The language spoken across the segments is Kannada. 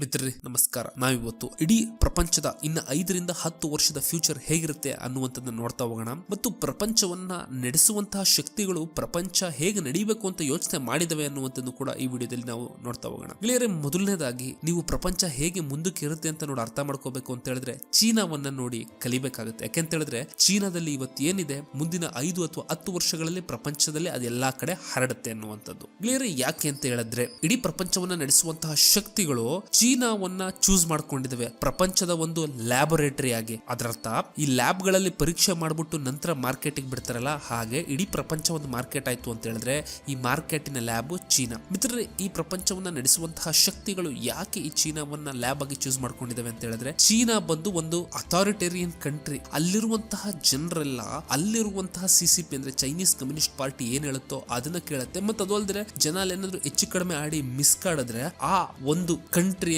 ಮಿತ್ರರೇ, ನಮಸ್ಕಾರ. ನಾವಿವತ್ತು ಇಡೀ ಪ್ರಪಂಚದ ಇನ್ನ ಐದರಿಂದ ಹತ್ತು ವರ್ಷದ ಫ್ಯೂಚರ್ ಹೇಗಿರುತ್ತೆ ಅನ್ನುವಂಥದ್ದನ್ನ ನೋಡ್ತಾ ಹೋಗೋಣ. ಮತ್ತು ಪ್ರಪಂಚವನ್ನ ನಡೆಸುವಂತಹ ಶಕ್ತಿಗಳು ಪ್ರಪಂಚ ಹೇಗೆ ನಡೀಬೇಕು ಅಂತ ಯೋಚನೆ ಮಾಡಿದವೆ ಅನ್ನುವಂಥದ್ದು ಕೂಡ ಈ ವಿಡಿಯೋದಲ್ಲಿ ನಾವು ನೋಡ್ತಾ ಹೋಗೋಣ. ಗೆಳೆಯರೆ, ಮೊದಲನೇದಾಗಿ ನೀವು ಪ್ರಪಂಚ ಹೇಗೆ ಮುಂದಕ್ಕೆ ಇರುತ್ತೆ ಅಂತ ನೋಡಿ ಅರ್ಥ ಮಾಡ್ಕೋಬೇಕು ಅಂತ ಹೇಳಿದ್ರೆ ಚೀನಾವನ್ನ ನೋಡಿ ಕಲಿಬೇಕಾಗುತ್ತೆ. ಯಾಕೆಂತ ಹೇಳಿದ್ರೆ ಚೀನಾದಲ್ಲಿ ಇವತ್ತು ಏನಿದೆ? ಮುಂದಿನ ಐದು ಅಥವಾ ಹತ್ತು ವರ್ಷಗಳಲ್ಲಿ ಪ್ರಪಂಚದಲ್ಲಿ ಅದೆಲ್ಲಾ ಕಡೆ ಹರಡುತ್ತೆ ಅನ್ನುವಂಥದ್ದು. ಗೆಳೆಯರೆ, ಯಾಕೆ ಅಂತ ಹೇಳಿದ್ರೆ ಇಡೀ ಪ್ರಪಂಚವನ್ನ ನಡೆಸುವಂತಹ ಶಕ್ತಿಗಳು ಚೀನಾವನ್ನ ಚೂಸ್ ಮಾಡ್ಕೊಂಡಿದ್ದಾವೆ ಪ್ರಪಂಚದ ಒಂದು ಲ್ಯಾಬೊರೇಟರಿ ಆಗಿ. ಅದರರ್ಥ, ಈ ಲ್ಯಾಬ್ಗಳಲ್ಲಿ ಪರೀಕ್ಷೆ ಮಾಡ್ಬಿಟ್ಟು ನಂತರ ಮಾರ್ಕೆಟಿಗೆ ಬಿಡ್ತಾರಲ್ಲ, ಹಾಗೆ ಇಡೀ ಪ್ರಪಂಚ ಒಂದು ಮಾರ್ಕೆಟ್ ಆಯ್ತು ಅಂತ ಹೇಳಿದ್ರೆ ಈ ಮಾರ್ಕೆಟಿನ ಲ್ಯಾಬ್ ಚೀನಾ. ಮಿತ್ರರೇ, ಈ ಪ್ರಪಂಚವನ್ನ ನಡೆಸುವಂತಹ ಶಕ್ತಿಗಳು ಯಾಕೆ ಈ ಚೀನಾವನ್ನ ಲ್ಯಾಬ್ ಆಗಿ ಚೂಸ್ ಮಾಡ್ಕೊಂಡಿದ್ದಾವೆ ಅಂತ ಹೇಳಿದ್ರೆ, ಚೀನಾ ಬಂದು ಒಂದು ಅಥಾರಿಟೇರಿಯನ್ ಕಂಟ್ರಿ ಅಲ್ಲಿರುವಂತಹ ಜನರೆಲ್ಲ, ಅಲ್ಲಿರುವಂತಹ ಸಿಸಿಪಿ ಅಂದ್ರೆ ಚೈನೀಸ್ ಕಮ್ಯುನಿಸ್ಟ್ ಪಾರ್ಟಿ ಏನ್ ಹೇಳುತ್ತೋ ಅದನ್ನ ಕೇಳುತ್ತೆ. ಮತ್ತೆ ಅದು ಅಲ್ಲದೆ ಜನ ಏನಾದ್ರು ಹೆಚ್ಚು ಕಡಿಮೆ ಆಡಿ ಮಿಸ್ ಕಾಡಿದ್ರೆ ಆ ಒಂದು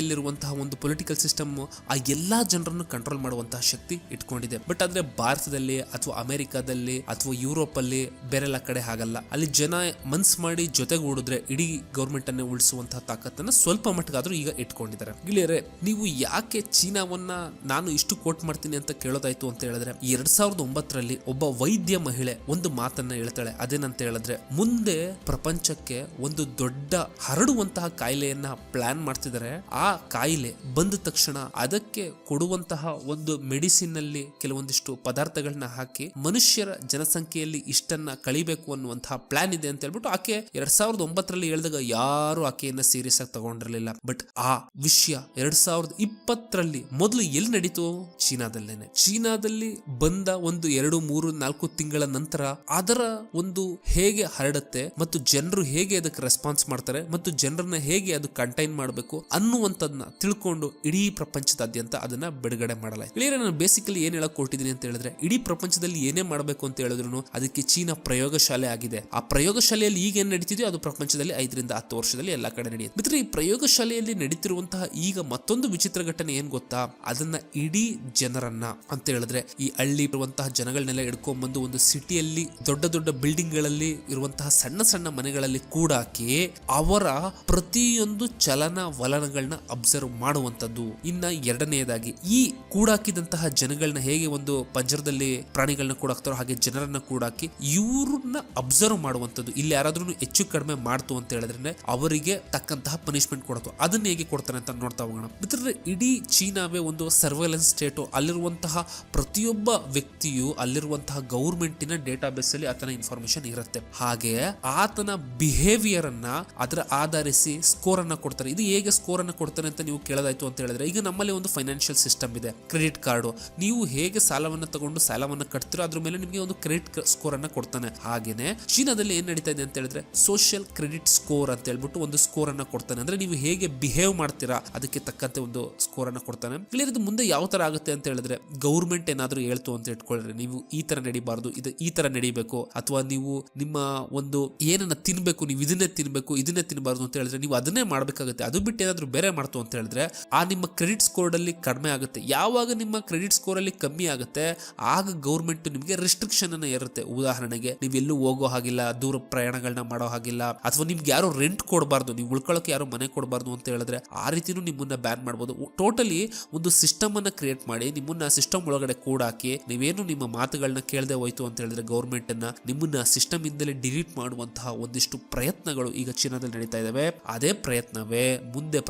ಕಂಟ್ರಿಯಲ್ಲಿರುವಂತಹ ಒಂದು ಪೊಲಿಟಿಕಲ್ ಸಿಸ್ಟಮ್ ಆ ಎಲ್ಲಾ ಜನರನ್ನು ಕಂಟ್ರೋಲ್ ಮಾಡುವಂತಹ ಶಕ್ತಿ ಇಟ್ಕೊಂಡಿದೆ. ಬಟ್ ಆದ್ರೆ ಭಾರತದಲ್ಲಿ ಅಥವಾ ಅಮೆರಿಕಾದಲ್ಲಿ ಅಥವಾ ಯುರೋಪ್ ಅಲ್ಲಿ ಬೇರೆಲ್ಲ ಕಡೆ ಹಾಗಲ್ಲ. ಅಲ್ಲಿ ಜನ ಮನ್ಸ್ ಮಾಡಿ ಜೊತೆಗೂಡಿದ್ರೆ ಇಡೀ ಗೌರ್ಮೆಂಟ್ ಅನ್ನೇ ಉಳಿಸುವಂತಹ ತಾಕತ್ತನ್ನ ಸ್ವಲ್ಪ ಮಟ್ಟಿಗಾದ್ರೂ ಈಗ ಇಟ್ಕೊಂಡಿದ್ದಾರೆ. ಗಿಳಿಯರೆ, ನೀವು ಯಾಕೆ ಚೀನಾವನ್ನ ನಾನು ಇಷ್ಟು ಕೋಟ್ ಮಾಡ್ತೀನಿ ಅಂತ ಕೇಳೋದಾಯ್ತು ಅಂತ ಹೇಳಿದ್ರೆ, ಎರಡ್ ಸಾವಿರದ ಒಂಬತ್ತರಲ್ಲಿ ಒಬ್ಬ ವೈದ್ಯ ಮಹಿಳೆ ಒಂದು ಮಾತನ್ನ ಹೇಳ್ತಾಳೆ. ಅದೇನಂತ ಹೇಳಿದ್ರೆ, ಮುಂದೆ ಪ್ರಪಂಚಕ್ಕೆ ಒಂದು ದೊಡ್ಡ ಹರಡುವಂತಹ ಕಾಯಿಲೆಯನ್ನ ಪ್ಲಾನ್ ಮಾಡ್ತಿದ್ದಾರೆ. ಆ ಕಾಯಿಲೆ ಬಂದ ತಕ್ಷಣ ಅದಕ್ಕೆ ಕೊಡುವಂತಹ ಒಂದು ಮೆಡಿಸಿನ್ನಲ್ಲಿ ಕೆಲವೊಂದಿಷ್ಟು ಪದಾರ್ಥಗಳನ್ನ ಹಾಕಿ ಮನುಷ್ಯರ ಜನಸಂಖ್ಯೆಯಲ್ಲಿ ಇಷ್ಟನ್ನ ಕಳಿಬೇಕು ಅನ್ನುವಂತಹ ಪ್ಲಾನ್ ಇದೆ ಅಂತ ಹೇಳ್ಬಿಟ್ಟು ಆಕೆ ಎರಡ್ ಸಾವಿರದ ಒಂಬತ್ತರಲ್ಲಿ ಹೇಳಿದಾಗ ಯಾರು ಆಕೆಯನ್ನ ಸೀರಿಯಸ್ ಆಗಿ ತಗೊಂಡಿರ್ಲಿಲ್ಲ. ಬಟ್ ಆ ವಿಷಯ ಎರಡ್ ಸಾವಿರದ ಇಪ್ಪತ್ತರಲ್ಲಿ ಮೊದಲು ಎಲ್ಲಿ ನಡೀತು? ಚೀನಾದಲ್ಲೇನೆ. ಚೀನಾದಲ್ಲಿ ಬಂದ ಒಂದು ಎರಡು, ಮೂರು, ನಾಲ್ಕು ತಿಂಗಳ ನಂತರ ಅದರ ಒಂದು ಹೇಗೆ ಹರಡುತ್ತೆ ಮತ್ತು ಜನರು ಹೇಗೆ ಅದಕ್ಕೆ ರೆಸ್ಪಾನ್ಸ್ ಮಾಡ್ತಾರೆ ಮತ್ತು ಜನರನ್ನ ಹೇಗೆ ಅದು ಕಂಟೈನ್ ಮಾಡಬೇಕು ಅನ್ನುವಂಥದ್ದನ್ನ ತಿಳ್ಕೊಂಡು ಇಡೀ ಪ್ರಪಂಚದಾದ್ಯಂತ ಅದನ್ನ ಬಿಡುಗಡೆ ಮಾಡಲಾಯಿತು. ಕ್ಲಿಯರ್ ನಾನು ಬೇಸಿಕಲಿ ಏನ್ ಹೇಳಕ್ ಕೊಟ್ಟಿದ್ದೀನಿ ಅಂತ ಹೇಳಿದ್ರೆ, ಇಡೀ ಪ್ರಪಂಚದಲ್ಲಿ ಏನೇ ಮಾಡಬೇಕು ಅಂತ ಹೇಳಿದ್ರು ಅದಕ್ಕೆ ಚೀನಾ ಪ್ರಯೋಗಶಾಲೆ ಆಗಿದೆ. ಆ ಪ್ರಯೋಗಶಾಲೆಯಲ್ಲಿ ಈಗ ಏನ್ ನಡೀತಿದೆಯೋ ಅದು ಪ್ರಪಂಚದಲ್ಲಿ ಐದರಿಂದ ಹತ್ತು ವರ್ಷದಲ್ಲಿ ಎಲ್ಲಾ ಕಡೆ ನಡೆಯುತ್ತೆ. ಮಿತ್ರ ಈ ಪ್ರಯೋಗಶಾಲೆಯಲ್ಲಿ ನಡೀತಿರುವಂತಹ ಈಗ ಮತ್ತೊಂದು ವಿಚಿತ್ರ ಘಟನೆ ಏನ್ ಗೊತ್ತಾ? ಅದನ್ನ ಇಡೀ ಜನರನ್ನ ಅಂತ ಹೇಳಿದ್ರೆ, ಈ ಹಳ್ಳಿ ಇರುವಂತಹ ಜನಗಳನ್ನೆಲ್ಲ ಹಿಡ್ಕೊಂಡ್ಬಂದು ಒಂದು ಸಿಟಿಯಲ್ಲಿ ದೊಡ್ಡ ದೊಡ್ಡ ಬಿಲ್ಡಿಂಗ್ಗಳಲ್ಲಿ ಇರುವಂತಹ ಸಣ್ಣ ಸಣ್ಣ ಮನೆಗಳಲ್ಲಿ ಕೂಡಾಕಿ ಅವರ ಪ್ರತಿಯೊಂದು ಚಲನ ವಲನಗಳನ್ನ ಅಬ್ಸರ್ವ್ ಮಾಡುವಂತದ್ದು ಇನ್ನ ಎರಡನೆಯದಾಗಿ, ಈ ಕೂಡಾಕಿದಂತಹ ಜನಗಳನ್ನ ಹೇಗೆ ಒಂದು ಪಂಜರದಲ್ಲಿ ಪ್ರಾಣಿಗಳನ್ನ ಕೂಡಾಕ್ತಾರೋ ಹಾಗೆ ಜನರನ್ನ ಕೂಡಾಕಿ ಇವ್ರನ್ನ ಅಬ್ಸರ್ವ್ ಮಾಡುವಂತದ್ದು ಇಲ್ಲಿ ಯಾರಾದ್ರೂ ಹೆಚ್ಚು ಕಡಿಮೆ ಮಾಡ್ತು ಅಂತ ಹೇಳಿದ್ರೆ ಅವರಿಗೆ ತಕ್ಕಂತಹ ಪನಿಷ್ಮೆಂಟ್ ಕೊಡತು ಅದನ್ನ ಹೇಗೆ ಕೊಡ್ತಾರೆ ಅಂತ ನೋಡ್ತಾ ಹೋಗೋಣ. ಮಿತ್ರರೇ, ಇಡೀ ಚೀನಾವೇ ಒಂದು ಸರ್ವೆಲೆನ್ಸ್ ಸ್ಟೇಟು ಅಲ್ಲಿರುವಂತಹ ಪ್ರತಿಯೊಬ್ಬ ವ್ಯಕ್ತಿಯು ಅಲ್ಲಿರುವಂತಹ ಗೌರ್ಮೆಂಟಿನ ಡೇಟಾಬೇಸ್ ಅಲ್ಲಿ ಆತನ ಇನ್ಫಾರ್ಮೇಶನ್ ಇರುತ್ತೆ. ಹಾಗೆ ಆತನ ಬಿಹೇವಿಯರ್ ಅನ್ನ ಅದರ ಆಧರಿಸಿ ಸ್ಕೋರ್ ಅನ್ನ ಕೊಡ್ತಾರೆ. ಇದು ಹೇಗೆ ಸ್ಕೋರ್ ಅನ್ನ ಕೊಡ್ತಾರೆ? ಅಂತ ನೀವು ಕೇಳೋದಾಯ್ತು ಅಂತ ಹೇಳಿದ್ರೆ, ಈಗ ನಮ್ಮಲ್ಲಿ ಒಂದು ಫೈನಾನ್ಷಿಯಲ್ ಸಿಸ್ಟಮ್ ಇದೆ ಕ್ರೆಡಿಟ್ ಕಾರ್ಡು ನೀವು ಹೇಗೆ ಸಾಲವನ್ನು ತಗೊಂಡು ಸಾಲವನ್ನು ಕಟ್ತೀರೋ ಅದ್ರ ಮೇಲೆ ನಿಮಗೆ ಒಂದು ಕ್ರೆಡಿಟ್ ಸ್ಕೋರ್ ಅನ್ನ ಕೊಡ್ತಾನೆ. ಹಾಗೇನೆ ಚೀನಾದಲ್ಲಿ ಏನ್ ನಡೀತಾ ಇದೆ ಅಂತ ಹೇಳಿದ್ರೆ ಸೋಷಿಯಲ್ ಕ್ರೆಡಿಟ್ ಸ್ಕೋರ್ ಅಂತ ಹೇಳ್ಬಿಟ್ಟು ಒಂದು ಸ್ಕೋರ್ ಅನ್ನ ಕೊಡ್ತಾನೆ. ಅಂದ್ರೆ ನೀವು ಹೇಗೆ ಬಿಹೇವ್ ಮಾಡ್ತೀರಾ ಅದಕ್ಕೆ ತಕ್ಕಂತೆ ಒಂದು ಸ್ಕೋರ್ ಅನ್ನ ಕೊಡ್ತಾನೆ. ಕ್ಲಿಯರ್ ಮುಂದೆ ಯಾವ ತರ ಆಗುತ್ತೆ ಅಂತ ಹೇಳಿದ್ರೆ ಗೌರ್ಮೆಂಟ್ ಏನಾದ್ರೂ ಹೇಳ್ತು ಅಂತ ಇಟ್ಕೊಳ್ಳ್ರಿ ನೀವು ಈ ತರ ನಡಿಬಾರ್ದು, ಇದು ಈ ತರ ನಡಿಬೇಕು. ಅಥವಾ ನೀವು ನಿಮ್ಮ ಒಂದು ಏನನ್ನ ತಿನ್ಬೇಕು, ನೀವು ಇದನ್ನೇ ತಿನ್ಬೇಕು, ಇದನ್ನೇ ತಿನ್ಬಾರ್ದು ಅಂತ ಹೇಳಿದ್ರೆ ನೀವು ಅದನ್ನೇ ಮಾಡ್ಬೇಕಾಗುತ್ತೆ. ಅದು ಬಿಟ್ಟು ಏನಾದ್ರೂ ಬೇರೆ ಮಾಡ್ತು ಅಂತ ಹೇಳಿದ್ರೆ, ಆ ನಿಮ್ಮ ಕ್ರೆಡಿಟ್ ಸ್ಕೋರ್ ಅಲ್ಲಿ ಕಡಿಮೆ ಆಗುತ್ತೆ. ಯಾವಾಗ ನಿಮ್ಮ ಕ್ರೆಡಿಟ್ ಸ್ಕೋರ್ ಅಲ್ಲಿ ಕಮ್ಮಿ ಆಗುತ್ತೆ, ಆಗ ಗೌರ್ಮೆಂಟ್ ನಿಮಗೆ ರೆಸ್ಟ್ರಿಕ್ಷನ್ ಅನ್ನ ಇರುತ್ತೆ ಉದಾಹರಣೆಗೆ, ನೀವು ಎಲ್ಲೂ ಹೋಗೋ ಹಾಗಿಲ್ಲ, ದೂರ ಪ್ರಯಾಣಗಳನ್ನ ಮಾಡೋ ಹಾಗಿಲ್ಲ, ಅಥವಾ ನಿಮ್ಗೆ ಯಾರು ರೆಂಟ್ ಕೊಡಬಾರ್ದು, ನೀವು ಉಳ್ಕೊಳ್ಳೋಕೆ ಯಾರು ಮನೆ ಕೊಡಬಾರ್ದು ಅಂತ ಹೇಳಿದ್ರೆ, ಆ ರೀತಿನೂ ನಿಮ್ಮನ್ನ ಬ್ಯಾನ್ ಮಾಡ್ಬೋದು. ಟೋಟಲಿ ಒಂದು ಸಿಸ್ಟಮ್ ಅನ್ನ ಕ್ರಿಯೇಟ್ ಮಾಡಿ, ನಿಮ್ಮನ್ನ ಸಿಸ್ಟಮ್ ಒಳಗಡೆ ಕೂಡಾಕಿ ನೀವೇನು ನಿಮ್ಮ ಮಾತುಗಳನ್ನ ಕೇಳದೆ ಹೋಯ್ತು ಅಂತ ಹೇಳಿದ್ರೆ ಗೌರ್ಮೆಂಟ್ ಅನ್ನ, ನಿಮ್ಮನ್ನ ಸಿಸ್ಟಮ್ ಇಂದಲೇ ಡಿಲೀಟ್ ಮಾಡುವಂತಹ ಒಂದಿಷ್ಟು ಪ್ರಯತ್ನಗಳು ಈಗ ಚೀನಾದಲ್ಲಿ ನಡೀತಾ ಇದಾವೆ. ಅದೇ ಪ್ರಯತ್ನವೇ ಮುಂದೆ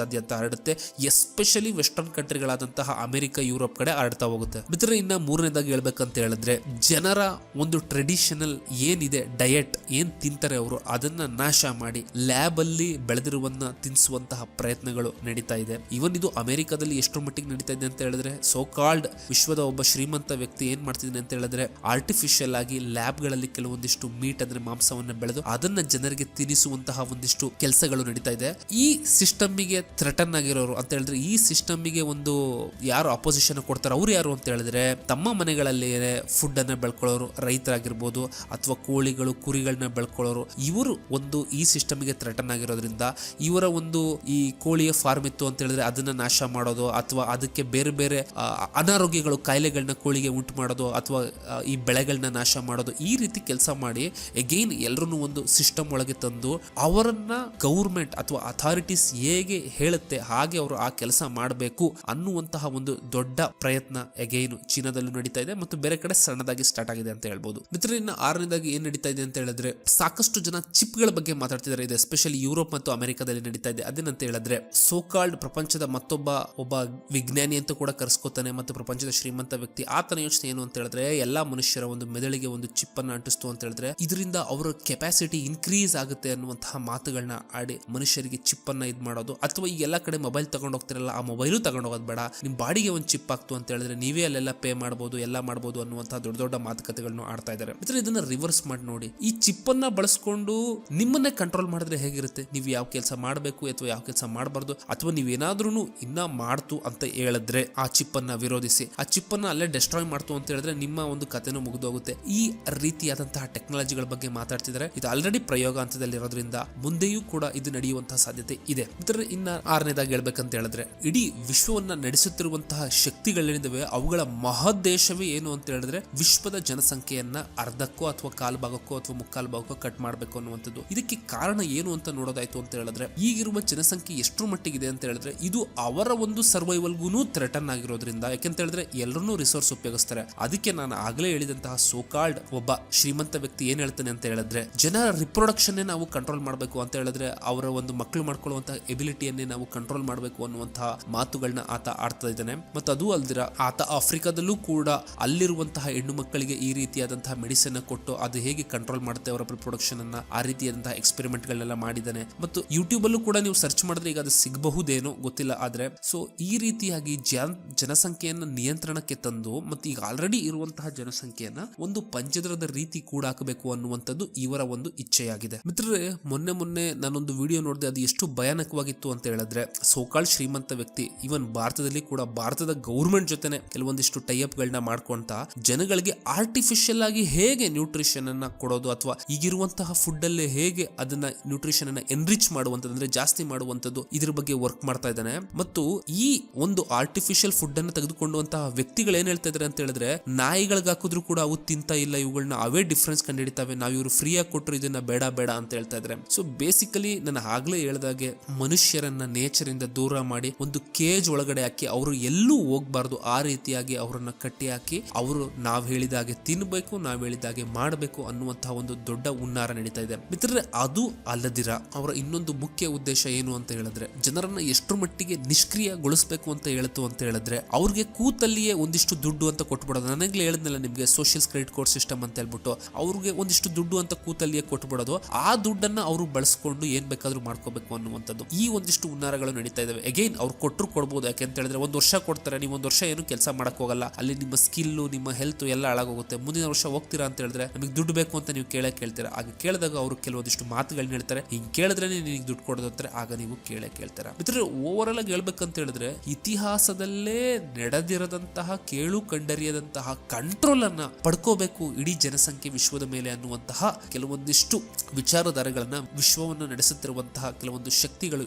ಪ್ರಪಂಚದಾದ್ಯಂತ ಹರಡುತ್ತೆ. ಎಸ್ಪೆಷಲಿ ವೆಸ್ಟರ್ನ್ ಕಂಟ್ರಿಗಳಾದಂತಹ ಅಮೆರಿಕ, ಯುರೋಪ್ ಕಡೆ ಹರಡ್ತಾ ಹೋಗುತ್ತೆ. ಮಿತ್ರ ಇನ್ನ ಮೂರನೇದಾಗಿ ಹೇಳ್ಬೇಕಂತ ಹೇಳಿದ್ರೆ, ಜನರ ಒಂದು ಟ್ರೆಡಿಷನಲ್ ಏನಿದೆ ಡಯಟ್ ಏನ್ ತಿಂತಾರೆ ಅವರು, ಅದನ್ನ ನಾಶ ಮಾಡಿ ಲ್ಯಾಬ್ ಅಲ್ಲಿ ಬೆಳೆದಿರುವನ್ನ ತಿನ್ಸುವಂತಹ ಪ್ರಯತ್ನಗಳು ನಡೀತಾ ಇದೆ. ಇವನ್ ಇದು ಅಮೆರಿಕದಲ್ಲಿ ಎಷ್ಟರ ಮಟ್ಟಿಗೆ ನಡೀತಾ ಇದೆ ಅಂತ ಹೇಳಿದ್ರೆ ಸೋ ಕಾಲ್ಡ್ ವಿಶ್ವದ ಒಬ್ಬ ಶ್ರೀಮಂತ ವ್ಯಕ್ತಿ ಏನ್ ಮಾಡ್ತಿದ್ದಾನೆ ಅಂತ ಹೇಳಿದ್ರೆ ಆರ್ಟಿಫಿಷಿಯಲ್ ಆಗಿ ಲ್ಯಾಬ್ಗಳಲ್ಲಿ ಕೆಲವೊಂದಿಷ್ಟು ಮೀಟ್ ಅಂದ್ರೆ ಮಾಂಸವನ್ನ ಬೆಳೆದು ಅದನ್ನ ಜನರಿಗೆ ತಿನ್ನಿಸುವಂತಹ ಒಂದಿಷ್ಟು ಕೆಲಸಗಳು ನಡೀತಾ ಇದೆ. ಈ ಸಿಸ್ಟಮ್ಗೆ ಥ್ರೆಟನ್ ಆಗಿರೋರು ಅಂತ ಹೇಳಿದ್ರೆ ಈ ಸಿಸ್ಟಮ್ಗೆ ಒಂದು ಯಾರು ಅಪೋಸಿಷನ್ ಕೊಡ್ತಾರೆ ಅವ್ರು ಯಾರು ಅಂತ ಹೇಳಿದ್ರೆ ತಮ್ಮ ಮನೆಗಳಲ್ಲಿ ಫುಡ್ ಅನ್ನ ಬೆಳ್ಕೊಳ್ಳೋರು ರೈತರಾಗಿರ್ಬೋದು ಅಥವಾ ಕೋಳಿಗಳು, ಕುರಿಗಳನ್ನ ಬೆಳ್ಕೊಳ್ಳೋರು. ಇವರು ಒಂದು ಈ ಸಿಸ್ಟಮ್ಗೆ ಥ್ರೆಟನ್ ಆಗಿರೋದ್ರಿಂದ ಇವರ ಒಂದು ಈ ಕೋಳಿಯ ಫಾರ್ಮ್ ಇತ್ತು ಅಂತ ಹೇಳಿದ್ರೆ ಅದನ್ನ ನಾಶ ಮಾಡೋದು ಅಥವಾ ಅದಕ್ಕೆ ಬೇರೆ ಬೇರೆ ಅನಾರೋಗ್ಯಗಳು ಕಾಯಿಲೆಗಳನ್ನ ಕೋಳಿಗೆ ಉಂಟು ಮಾಡೋದು ಅಥವಾ ಈ ಬೆಳೆಗಳನ್ನ ನಾಶ ಮಾಡೋದು ಈ ರೀತಿ ಕೆಲಸ ಮಾಡಿ ಎಗೈನ್ ಎಲ್ಲರೂ ಒಂದು ಸಿಸ್ಟಮ್ ಒಳಗೆ ತಂದು ಅವರನ್ನ ಗೌರ್ಮೆಂಟ್ ಅಥವಾ ಅಥಾರಿಟೀಸ್ ಹೇಗೆ ಹೇಳುತ್ತೆ ಹಾಗೆ ಅವರು ಆ ಕೆಲಸ ಮಾಡಬೇಕು ಅನ್ನುವಂತಹ ಒಂದು ದೊಡ್ಡ ಪ್ರಯತ್ನ ಎಗೈನು ಚೀನಾದಲ್ಲೂ ನಡೀತಾ ಇದೆ ಮತ್ತು ಬೇರೆ ಕಡೆ ಸಣ್ಣದಾಗಿ ಸ್ಟಾರ್ಟ್ ಆಗಿದೆ ಅಂತ ಹೇಳ್ಬೋದು. ಮಿತ್ರ ಇನ್ನು ಆರನೇದಾಗಿ ಏನ್ ನಡೀತಾ ಇದೆ ಅಂತ ಹೇಳಿದ್ರೆ ಸಾಕಷ್ಟು ಜನ ಚಿಪ್ಗಳ ಬಗ್ಗೆ ಮಾತಾಡ್ತಿದ್ದಾರೆ. ಇದು ಎಸ್ಪೆಷಲಿ ಯುರೋಪ್ ಮತ್ತು ಅಮೆರಿಕಾದಲ್ಲಿ ನಡೀತಾ ಇದೆ. ಅದೇನಂತ ಹೇಳಿದ್ರೆ ಸೋಕಾಲ್ಡ್ ಪ್ರಪಂಚದ ಮತ್ತೊಬ್ಬ ಒಬ್ಬ ವಿಜ್ಞಾನಿ ಅಂತ ಕೂಡ ಕರೆಸ್ಕೋತಾನೆ ಮತ್ತು ಪ್ರಪಂಚದ ಶ್ರೀಮಂತ ವ್ಯಕ್ತಿ. ಆತನ ಯೋಚನೆ ಏನು ಅಂತ ಹೇಳಿದ್ರೆ, ಎಲ್ಲಾ ಮನುಷ್ಯರ ಒಂದು ಮೆದುಳಿಗೆ ಒಂದು ಚಿಪ್ ಅನ್ನು ಅಂಟಿಸ್ತು ಅಂತ ಹೇಳಿದ್ರೆ, ಇದರಿಂದ ಅವರ ಕೆಪಾಸಿಟಿ ಇನ್ಕ್ರೀಸ್ ಆಗುತ್ತೆ ಅನ್ನುವಂತಹ ಮಾತುಗಳನ್ನ ಆಡಿ ಮನುಷ್ಯರಿಗೆ ಚಿಪ್ ಅನ್ನ ಇದ್ ಮಾಡೋದು ಅಥವಾ ಈ ಎಲ್ಲ ಕಡೆ ಮೊಬೈಲ್ ತಗೊಂಡು ಹೋಗ್ತಿರಲ್ಲ, ಆ ಮೊಬೈಲು ತಗೊಂಡು ಹೋಗೋದು ಬೇಡ. ನಿಮ್ಮ ಬಾಡಿಗೆ ಒಂದು ಚಿಪ್ ಆಗ್ತು ಅಂತ ಹೇಳಿದ್ರೆ ನೀವೇ ಅಲ್ಲೆಲ್ಲ ಪೇ ಮಾಡಬಹುದು ಎಲ್ಲ ಮಾಡಬಹುದು ಅನ್ನುವಂತಹ ದೊಡ್ಡ ದೊಡ್ಡ ಮಾತುಕತೆಗಳನ್ನು ಆಡ್ತಾ ಇದ್ದಾರೆ ಮಿತ್ರ ಇದನ್ನ ರಿವರ್ಸ್ ಮಾಡಿ ನೋಡಿ. ಈ ಚಿಪ್ ಅನ್ನ ಬಳಸ್ಕೊಂಡು ನಿಮ್ಮನ್ನೇ ಕಂಟ್ರೋಲ್ ಮಾಡಿದ್ರೆ ಹೇಗಿರುತ್ತೆ? ನೀವು ಯಾವ ಕೆಲಸ ಮಾಡಬೇಕು ಅಥವಾ ಯಾವ ಕೆಲಸ ಮಾಡಬಾರ್ದು ಅಥವಾ ನೀವೇನಾದ್ರೂ ಇನ್ನ ಮಾಡ್ತು ಅಂತ ಹೇಳಿದ್ರೆ ಆ ಚಿಪ್ ಅನ್ನ ವಿರೋಧಿಸಿ, ಆ ಚಿಪ್ ಅನ್ನ ಅಲ್ಲೇ ಡೆಸ್ಟ್ರಾಯ್ ಮಾಡ್ತು ಅಂತ ಹೇಳಿದ್ರೆ ನಿಮ್ಮ ಒಂದು ಕಥೆನೂ ಮುಗಿದೋಗುತ್ತೆ. ಈ ರೀತಿಯಾದಂತಹ ಟೆಕ್ನಾಲಜಿಗಳ ಬಗ್ಗೆ ಮಾತಾಡ್ತಿದ್ದಾರೆ ಇದು ಆಲ್ರೆಡಿ ಪ್ರಯೋಗ ಹಂತದಲ್ಲಿರೋದ್ರಿಂದ ಮುಂದೆಯೂ ಕೂಡ ಇದು ನಡೆಯುವಂತಹ ಸಾಧ್ಯತೆ ಇದೆ. ಮಿತ್ರ ಇನ್ನ ಆರನೇದಾಗಿ ಹೇಳ್ಬೇಕಂತ ಹೇಳಿದ್ರೆ, ಇಡೀ ವಿಶ್ವವನ್ನ ನಡೆಸುತ್ತಿರುವಂತಹ ಶಕ್ತಿಗಳೇನಿದಾವೆ, ಅವುಗಳ ಮಹದ್ದೇಶವೇ ಏನು ಅಂತ ಹೇಳಿದ್ರೆ, ವಿಶ್ವದ ಜನಸಂಖ್ಯೆಯನ್ನ ಅರ್ಧಕ್ಕೋ ಅಥವಾ ಕಾಲ್ ಭಾಗಕ್ಕೋ ಅಥವಾ ಮುಕ್ಕಾಲ್ ಭಾಗಕ್ಕೋ ಕಟ್ ಮಾಡಬೇಕು ಅನ್ನುವಂಥದ್ದು. ಇದಕ್ಕೆ ಕಾರಣ ಏನು ಅಂತ ನೋಡೋದಾಯ್ತು ಅಂತ ಹೇಳಿದ್ರೆ, ಈಗಿರುವ ಜನಸಂಖ್ಯೆ ಎಷ್ಟು ಮಟ್ಟಿಗಿದೆ ಅಂತ ಹೇಳಿದ್ರೆ, ಇದು ಅವರ ಒಂದು ಸರ್ವೈವಲ್ಗೂ ಥ್ರೆಟನ್ ಆಗಿರೋದ್ರಿಂದ, ಯಾಕೆಂತ ಹೇಳಿದ್ರೆ ಎಲ್ಲರೂ ರಿಸೋರ್ಸ್ ಉಪಯೋಗಿಸ್ತಾರೆ. ಅದಕ್ಕೆ ನಾನು ಆಗಲೇ ಹೇಳಿದಂತಹ ಸೋಕಾಲ್ಡ್ ಒಬ್ಬ ಶ್ರೀಮಂತ ವ್ಯಕ್ತಿ ಏನ್ ಹೇಳ್ತಾನೆ ಅಂತ ಹೇಳಿದ್ರೆ ಜನರ ರಿಪ್ರೊಡಕ್ಷನ್ ನಾವು ಕಂಟ್ರೋಲ್ ಮಾಡಬೇಕು ಅಂತ ಹೇಳಿದ್ರೆ, ಅವರ ಒಂದು ಮಕ್ಕಳು ಮಾಡ್ಕೊಳ್ಳುವಂತಹ ಎಬಿಲಿಟಿಯನ್ನೇ ನಾವು ಕಂಟ್ರೋಲ್ ಮಾಡಬೇಕು ಅನ್ನುವಂತಹ ಮಾತುಗಳನ್ನ ಆತ ಆಡ್ತಾ ಇದ್ದಾನೆ. ಮತ್ತು ಅದು ಅಲ್ದಿರ ಆತ ಆಫ್ರಿಕಾದಲ್ಲೂ ಕೂಡ ಅಲ್ಲಿರುವಂತಹ ಹೆಣ್ಣು ಮಕ್ಕಳಿಗೆ ಈ ರೀತಿಯಾದಂತಹ ಮೆಡಿಸಿನ್ ಕೊಟ್ಟು ಅದು ಹೇಗೆ ಕಂಟ್ರೋಲ್ ಮಾಡುತ್ತೆ ಅವರ ಪ್ರೊಡಕ್ಷನ್ ಅನ್ನ ಆ ರೀತಿಯಾದಂತಹ ಎಕ್ಸ್ಪೆರಿಮೆಂಟ್ ಗಳನ್ನೆಲ್ಲ ಮಾಡಿದ್ದಾನೆ. ಮತ್ತು ಯೂಟ್ಯೂಬ್ ಅಲ್ಲೂ ಕೂಡ ನೀವು ಸರ್ಚ್ ಮಾಡಿದ್ರೆ ಈಗ ಅದು ಸಿಗಬಹುದೇನೋ ಗೊತ್ತಿಲ್ಲ ಆದ್ರೆ ಸೊ ಈ ರೀತಿಯಾಗಿ ಜನ ಜನಸಂಖ್ಯೆಯನ್ನ ನಿಯಂತ್ರಣಕ್ಕೆ ತಂದು ಮತ್ತು ಈಗ ಆಲ್ರೆಡಿ ಇರುವಂತಹ ಜನಸಂಖ್ಯೆಯನ್ನ ಒಂದು ಪಂಚದ್ರದ ರೀತಿ ಕೂಡ ಹಾಕಬೇಕು ಅನ್ನುವಂಥದ್ದು ಇವರ ಒಂದು ಇಚ್ಛೆಯಾಗಿದೆ. ಮಿತ್ರರೇ, ಮೊನ್ನೆ ಮೊನ್ನೆ ನಾನೊಂದು ವಿಡಿಯೋ ನೋಡಿದೆ ಅದು ಎಷ್ಟು ಭಯಾನಕವಾಗಿತ್ತು ಅಂತ ಹೇಳಿದ್ರೆ, ಸೋಕಾಳ್ ಶ್ರೀಮಂತ ವ್ಯಕ್ತಿ, ಈವನ್ ಭಾರತದಲ್ಲಿ ಕೂಡ ಭಾರತದ ಗೌರ್ಮೆಂಟ್ ಜೊತೆನೆ ಕೆಲವೊಂದಿಷ್ಟು ಟೈಅಪ್ ಗಳನ್ನ ಮಾಡ್ಕೊಂತ ಜನಗಳಿಗೆ ಆರ್ಟಿಫಿಷಿಯಲ್ ಆಗಿ ಹೇಗೆ ನ್ಯೂಟ್ರಿಷನ್ ಅನ್ನ ಕೊಡೋದು ಅಥವಾ ಈಗಿರುವಂತಹ ಫುಡ್ ಅಲ್ಲಿ ಹೇಗೆ ಅದನ್ನ ನ್ಯೂಟ್ರಿಷನ್ ಅನ್ನ ಎನ್ರಿಚ್ ಮಾಡುವಂತದ್ದು ಅಂದ್ರೆ ಜಾಸ್ತಿ ಮಾಡುವಂತದ್ದು ಇದ್ರ ಬಗ್ಗೆ ವರ್ಕ್ ಮಾಡ್ತಾ ಇದ್ದಾನೆ. ಮತ್ತು ಈ ಒಂದು ಆರ್ಟಿಫಿಷಿಯಲ್ ಫುಡ್ ಅನ್ನ ತೆಗೆದುಕೊಂಡುವಂತಹ ವ್ಯಕ್ತಿಗಳು ಏನ್ ಹೇಳ್ತಾ ಇದಾರೆ ಅಂತ ಹೇಳಿದ್ರೆ ನಾಯಿಗಳಿಗೆ ಹಾಕಿದ್ರು ಕೂಡ ಅವು ತಿಂತ ಇಲ್ಲ ಇವುಗಳನ್ನ ಅವೇ ಡಿಫ್ರೆನ್ಸ್ ಕಂಡಿಡಿತಾವೆ. ನಾವು ಇವರು ಫ್ರೀ ಆಗಿ ಕೊಟ್ಟರು ಇದನ್ನ ಬೇಡ ಬೇಡ ಅಂತ ಹೇಳ್ತಾ ಇದ್ರೆ. ಸೊ ಬೇಸಿಕಲಿ ನಾನು ಆಗ್ಲೇ ಹೇಳ್ದಾಗೆ ಮನುಷ್ಯರನ್ನ ನೇಚರ್ ಇಂದ ದೂರ ಮಾಡಿ ಒಂದು ಕೇಜ್ ಒಳಗಡೆ ಹಾಕಿ ಅವರು ಎಲ್ಲೂ ಹೋಗ್ಬಾರ್ದು. ಆ ರೀತಿಯಾಗಿ ಅವರನ್ನ ಕಟ್ಟಿ ಹಾಕಿ ಅವರು ನಾವ್ ಹೇಳಿದಾಗೆ ತಿನ್ಬೇಕು, ನಾವ್ ಹೇಳಿದಾಗೆ ಮಾಡಬೇಕು ಅನ್ನುವಂತಹ ಒಂದು ದೊಡ್ಡ ಹುನ್ನಾರ ನಡೀತಾ ಇದೆ. ಮಿತ್ರರೇ, ಅದು ಅಲ್ಲದಿರ ಅವರ ಇನ್ನೊಂದು ಮುಖ್ಯ ಉದ್ದೇಶ ಏನು ಅಂತ ಹೇಳಿದ್ರೆ, ಜನರನ್ನ ಎಷ್ಟರ ಮಟ್ಟಿಗೆ ನಿಷ್ಕ್ರಿಯಗೊಳಿಸಬೇಕು ಅಂತ ಹೇಳ್ತು ಅಂತ ಹೇಳಿದ್ರೆ, ಅವ್ರಿಗೆ ಕೂತಲ್ಲಿಯೇ ಒಂದಿಷ್ಟು ದುಡ್ಡು ಅಂತ ಕೊಟ್ಬಿಡೋದು. ನನಗೆ ಹೇಳಿದ್ನಲ್ಲ ನಿಮ್ಗೆ ಸೋಷಿಯಲ್ ಕ್ರೆಡಿಟ್ ಕೋರ್ಟ್ ಸಿಸ್ಟಮ್ ಅಂತ ಹೇಳ್ಬಿಟ್ಟು, ಅವ್ರಿಗೆ ಒಂದಿಷ್ಟು ದುಡ್ಡು ಅಂತ ಕೂತಲ್ಲಿಯೇ ಕೊಟ್ಬಿಡೋದು. ಆ ದುಡ್ಡನ್ನ ಅವರು ಬಳಸ್ಕೊಂಡು ಏನ್ ಬೇಕಾದ್ರೂ ಮಾಡ್ಕೋಬೇಕು ಅನ್ನುವಂಥದ್ದು. ಈ ಒಂದಿಷ್ಟು ಹುನ್ನಾರಗಳು ನಡೀತಾ ಇದಾವೆ. ಅಗೈನ್ ಅವ್ರು ಕೊಟ್ಟರು ಕೊಡ್ಬೋದು. ಯಾಕೆ ಅಂತ ಹೇಳಿದ್ರೆ ಒಂದು ವರ್ಷ ಕೊಡ್ತಾರೆ. ನೀವು ಒಂದು ವರ್ಷ ಏನು ಕೆಲಸ ಮಾಡಕ್ ಹೋಗಲ್ಲ. ಅಲ್ಲಿ ನಿಮ್ಮ ಸ್ಕಿಲ್ಲು ನಿಮ್ಮ ಹೆಲ್ತ್ ಎಲ್ಲ ಹಾಳಾಗೋಗುತ್ತೆ. ಮುಂದಿನ ವರ್ಷ ಹೋಗ್ತೀರಾ ಅಂತ ಹೇಳಿದ್ರೆ ನಮಗೆ ದುಡ್ಡು ಬೇಕು ಅಂತ ನೀವು ಕೇಳೇ ಕೇಳ್ತೀರಾ. ಆಗ ಕೇಳಿದಾಗ ಅವರು ಕೆಲವೊಂದಿಷ್ಟು ಮಾತುಗಳನ್ನ ಹೇಳ್ತಾರೆ. ಹಿಂಗ್ ಕೇಳಿದ್ರೆ ನಿಮಗೆ ದುಡ್ಡು ಕೊಡೋದು ಅಂತಾರೆ. ಆಗ ನೀವು ಕೇಳೇ ಕೇಳ್ತೀರಾ. ಮಿತ್ರರು ಓವರ್ ಆಲ್ ಆಗಿ ಹೇಳ್ಬೇಕಂತ ಹೇಳಿದ್ರೆ ಇತಿಹಾಸದಲ್ಲೇ ನಡೆದಿರದಂತಹ, ಕೇಳು ಕಂಡರಿಯದಂತಹ ಕಂಟ್ರೋಲ್ ಅನ್ನ ಪಡ್ಕೋಬೇಕು ಇಡೀ ಜನಸಂಖ್ಯೆ ವಿಶ್ವದ ಮೇಲೆ ಅನ್ನುವಂತಹ ಕೆಲವೊಂದಿಷ್ಟು ವಿಚಾರಧಾರೆಗಳನ್ನ ವಿಶ್ವವನ್ನು ನಡೆಸುತ್ತಿರುವಂತಹ ಕೆಲವೊಂದು ಶಕ್ತಿಗಳು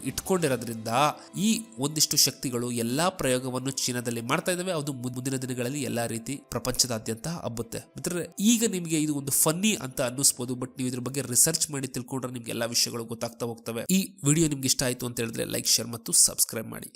ಇಟ್ಕೊಂಡಿರೋದ್ರಿಂದ ಈ ಒಂದಿಷ್ಟು ಶಕ್ತಿಗಳು ಎಲ್ಲಾ ಪ್ರಯೋಗವನ್ನು ಚೀನಾದಲ್ಲಿ ಮಾಡ್ತಾ ಇದಾವೆ ಅದು ಮುಂದಿನ ದಿನಗಳಲ್ಲಿ ಎಲ್ಲಾ ರೀತಿ ಪ್ರಪಂಚದಾದ್ಯಂತ ಹಬ್ಬುತ್ತೆ. ಮಿತ್ರರೇ, ಈಗ ನಿಮಗೆ ಇದು ಒಂದು ಫನ್ನಿ ಅಂತ ಅನ್ನಿಸ್ಬೋದು, ಬಟ್ ನೀವು ಇದ್ರ ಬಗ್ಗೆ ರಿಸರ್ಚ್ ಮಾಡಿ ತಿಳ್ಕೊಂಡ್ರೆ ನಿಮ್ಗೆ ಎಲ್ಲಾ ವಿಷಯಗಳು ಗೊತ್ತಾಗ್ತಾ ಹೋಗ್ತವೆ. ಈ ವಿಡಿಯೋ ನಿಮ್ಗೆ ಇಷ್ಟ ಆಯ್ತು ಅಂತ ಹೇಳಿದ್ರೆ ಲೈಕ್, ಶೇರ್ ಮತ್ತು ಸಬ್ಸ್ಕ್ರೈಬ್ ಮಾಡಿ.